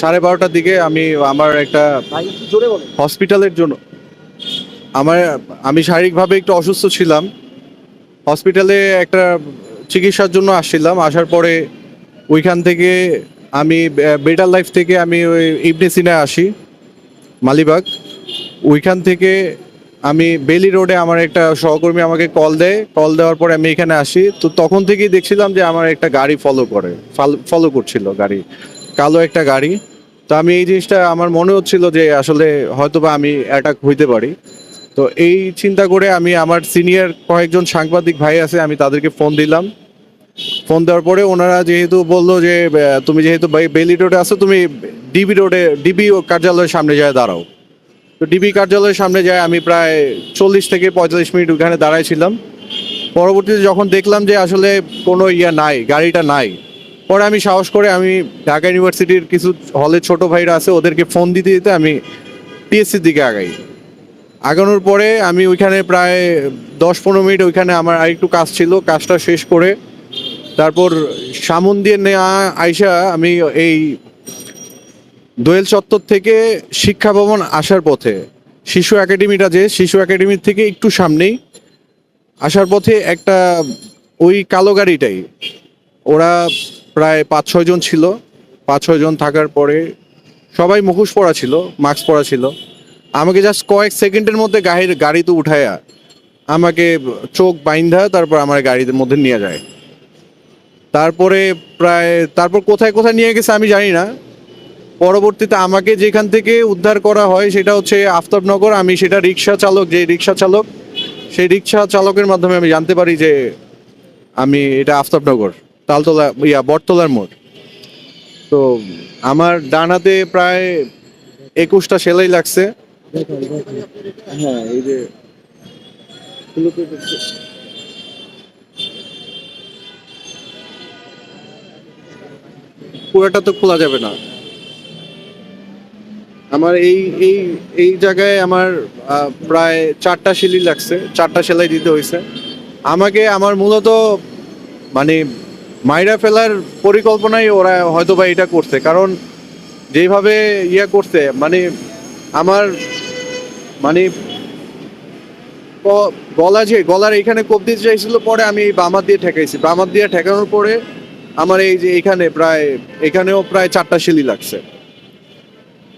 সাড়ে বারোটার দিকে আমি আমার একটা হসপিটালের জন্য আমার আমি শারীরিকভাবে একটু অসুস্থ ছিলাম। হসপিটালে একটা চিকিৎসার জন্য আসছিলাম। আসার পরে ওইখান থেকে আমি বেটার লাইফ থেকে আমি ওই ইবনে সিনায় আসি মালিবাগ। ওইখান থেকে আমি বেলি রোডে আমার একটা সহকর্মী আমাকে কল দেয়। কল দেওয়ার পরে আমি এখানে আসি। তো তখন থেকেই দেখছিলাম যে আমার একটা গাড়ি ফলো করে ফলো করছিল গাড়ি কালো একটা গাড়ি। তো আমি এই জিনিসটা, আমার মনে হচ্ছিল যে আসলে হয়তোবা আমি অ্যাটাক হইতে পারি। তো এই চিন্তা করে আমি আমার সিনিয়র কয়েকজন সাংবাদিক ভাই আছে, আমি তাদেরকে ফোন দিলাম। ফোন দেওয়ার পরে ওনারা যেহেতু বলল যে তুমি যেহেতু বেলি রোডে আছো, তুমি ডিবি রোডে ডিবি কার্যালয়ের সামনে যায় দাঁড়াও। তো ডিবি কার্যালয়ের সামনে যায়, আমি প্রায় চল্লিশ থেকে পঁয়তাল্লিশ মিনিট ওখানে দাঁড়াইছিলাম। পরবর্তীতে যখন দেখলাম যে আসলে কোনো ইয়া নাই, গাড়িটা নাই পরে আমি সাহস করে আমি ঢাকা ইউনিভার্সিটির কিছু হলে ছোট ভাইরা আছে, ওদেরকে ফোন দিতে দিতে আমি টিএসসির দিকে আগাই। আগানোর পরে আমি ওইখানে প্রায় দশ পনেরো মিনিট ওইখানে আমার আরেকটু কাজ ছিল, কাজটা শেষ করে তারপর সামন দিয়ে নেওয়া আইসা আমি এই দোয়েল চত্বর থেকে শিক্ষা ভবন আসার পথে, শিশু একাডেমিটা যে, শিশু একাডেমির থেকে একটু সামনেই আসার পথে একটা ওই কালো গাড়িটাই ওরা প্রায় পাঁচ, ছয় জন ছিল। পাঁচ, ছয় জন থাকার পরে সবাই মুখোশ পরা ছিল, মাস্ক পরা ছিল। আমাকে জাস্ট কয়েক সেকেন্ডের মধ্যে গাড়ির গাড়িতে উঠায়া আমাকে চোখ বাইন্ধা, তারপর আমার গাড়ির মধ্যে নিয়ে যায়। তারপরে প্রায়, তারপর কোথায় কোথায় নিয়ে গেছে আমি জানি না। পরবর্তীতে আমাকে যেখান থেকে উদ্ধার করা হয়, সেটা হচ্ছে আফতাবনগর। আমি সেটা রিক্সা চালক, যে রিক্সা চালক, সেই রিক্সা চালকের মাধ্যমে আমি জানতে পারি যে আমি এটা আফতাবনগর। তালতলা ইয়া বটতলার মোড়। তো আমার ডান হাতে প্রায় একুশটা সেলাই লাগছে। হ্যাঁ এই যে পুরোটা তো খোলা যাবে না। আমার এই এই এই জায়গায় আমার প্রায় চারটা সেলাই লাগছে চারটা সেলাই দিতে হয়েছে। আমাকে আমার মূলত মানে মাইরা ফেলার পরিকল্পনাই ওরা হয়তো বা এটা করছে। কারণ যেভাবে ইয়া করছে মানে আমার মানে গলা যে, গলার এখানে কোপ দিতে চাইছিল, পরে আমি এই বামাত দিয়ে ঠেকাইছি। বামার দিয়ে ঠেকানোর পরে আমার এই যে এখানে প্রায়, এখানেও প্রায় চারটা শিলি লাগছে।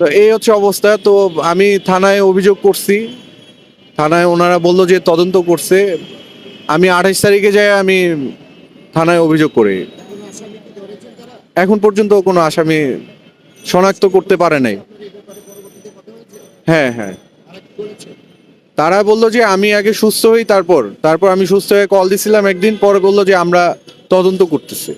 তো এই হচ্ছে অবস্থা। তো আমি থানায় অভিযোগ করছি। থানায় ওনারা বলল যে তদন্ত করছে। আমি আঠাশ তারিখে যাই আমি থানায় অভিযোগ করে। এখন পর্যন্ত কোনো আসামি শনাক্ত করতে পারে নাই। হ্যাঁ হ্যাঁ। তারা বলল যে আমি আগে সুস্থ হই, তারপর তারপর আমি সুস্থ হয়ে কল দিছিলাম, একদিন পরে বলল যে আমরা তদন্ত করতেছি।